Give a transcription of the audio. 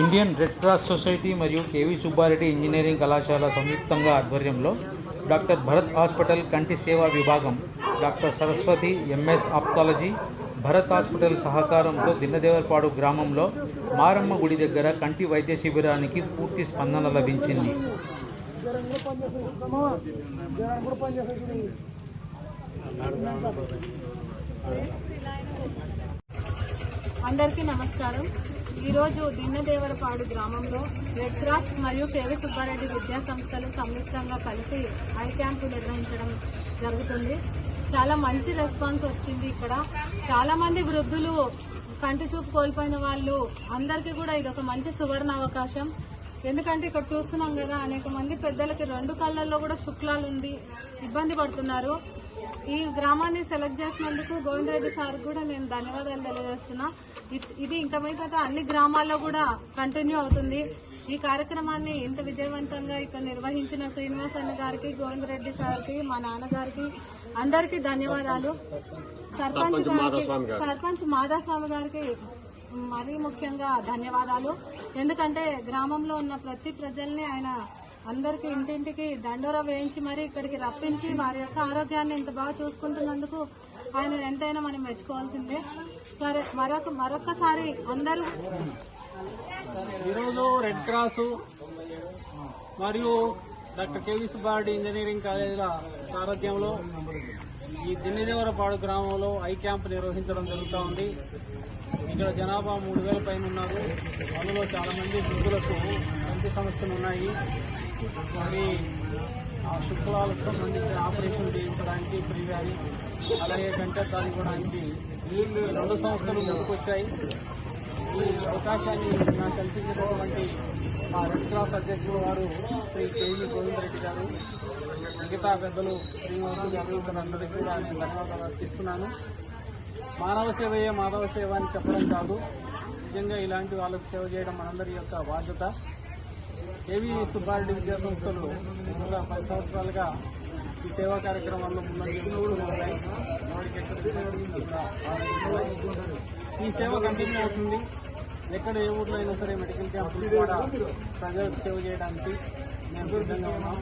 Indian red cross society మరియు KV Subba Reddy engineering కళాశాల సంయుక్తంగా ఆధ్వర్యంలో డాక్టర్ భరత్ హాస్పిటల్ కంటి సేవా విభాగం doctor Saraswathi MS ophthalmology Bharat hospital సహకారంతో దిన్నదేవర్పాడు గ్రామంలో మారమ్మ గుడి దగ్గర కంటి వైద్య శిబిరానికి పూర్తి స్పందన లభించింది. అందరికీ నమస్కారం. ఈరోజు దిన్నదేవరపాడు గ్రామంలో రెడ్ క్రాస్ మరియు కేవీ సుబ్బారెడ్డి విద్యా సంస్థలు సంయుక్తంగా కలిసి ఐ క్యాంపు నిర్వహించడం జరుగుతుంది. చాలా మంచి రెస్పాన్స్ వచ్చింది ఇక్కడ. చాలా మంది వృద్ధులు కంటి చూపు కోల్పోయిన వాళ్ళు అందరికీ కూడా ఇది ఒక మంచి సువర్ణ అవకాశం. ఎందుకంటే ఇక్కడ చూస్తున్నాం కదా అనేక మంది పెద్దలకి రెండు కళ్ళల్లో కూడా శుక్లాలు ఉండి ఇబ్బంది పడుతున్నారు. ఈ గ్రామాన్ని సెలెక్ట్ చేసినందుకు గోవిందరెడ్డి సార్ కూడా నేను ధన్యవాదాలు తెలియజేస్తున్నా. ఇది ఇంకా మిగతా అన్ని గ్రామాల్లో కూడా కంటిన్యూ అవుతుంది. ఈ కార్యక్రమాన్ని ఇంత విజయవంతంగా ఇక్కడ నిర్వహించిన శ్రీనివాస్ అన్న గారికి గోవిందరెడ్డి సార్కి మా నాన్నగారికి అందరికీ ధన్యవాదాలు. సర్పంచ్ గారికి సర్పంచ్ మాదాస్వామి గారికి మరీ ముఖ్యంగా ధన్యవాదాలు. ఎందుకంటే గ్రామంలో ఉన్న ప్రతి ప్రజల్ని ఆయన అందరికి ఇంటింటికి దండోరా వేయించి మరీ ఇక్కడికి రప్పించి వారి యొక్క ఆరోగ్యాన్ని ఇంత బాగా చూసుకుంటున్నందుకు ఆయన ఎంతైనా మనం మెచ్చుకోవాల్సిందే. సరే మరొక మరొకసారి అందరూ ఈరోజు రెడ్ క్రాస్ మరియు డాక్టర్ కేవీ సుబ్బారెడ్డి ఇంజనీరింగ్ కాలేజీల సారథ్యంలో ఈ దిన్నిదేవరపాడు గ్రామంలో ఐ క్యాంప్ నిర్వహించడం జరుగుతూ ఉంది. ఇక్కడ జనాభా మూడు వేల పైన ఉన్నారు అందులో చాలా మంది వృద్ధులకు కంటి సమస్యలు ఉన్నాయి. మీ ఆ శుక్లాలకు సంబంధించిన ఆపరేషన్ చేయించడానికి ఫ్రీ వ్యాలీ అలాగే కంటద్దాలు ఇవ్వడానికి వీళ్ళు రెండు సంస్థలు ముందుకొచ్చాయి. ఈ అవకాశాన్ని నాకు కల్పించినటువంటి మా రెడ్ క్రాస్ అధ్యక్షులు వారు శ్రీ కేవీ గోవింద్ రెడ్డి గారు మిగతా పెద్దలు శ్రీనివాసు గారు ఇతరులందరికీ కూడా నేను ధన్యవాదాలు అర్పిస్తున్నాను. మానవ సేవయే మాధవ సేవ అని చెప్పడం కాదు. నిజంగా ఇలాంటి వాళ్ళకు సేవ చేయడం మనందరి యొక్క బాధ్యత. కేవీ సుబ్బారెడ్డి విద్యా సంస్థలు పది సంవత్సరాలుగా ఈ సేవా కార్యక్రమాల్లో ఉన్నాయి. ఈ సేవ కంటిన్యూ అవుతుంది. ఎక్కడ ఏ ఊర్లో అయినా సరే మెడికల్ క్యాంపులు కూడా ప్రజలకు సేవ చేయడానికి మేము సిద్ధంగా ఉన్నాం.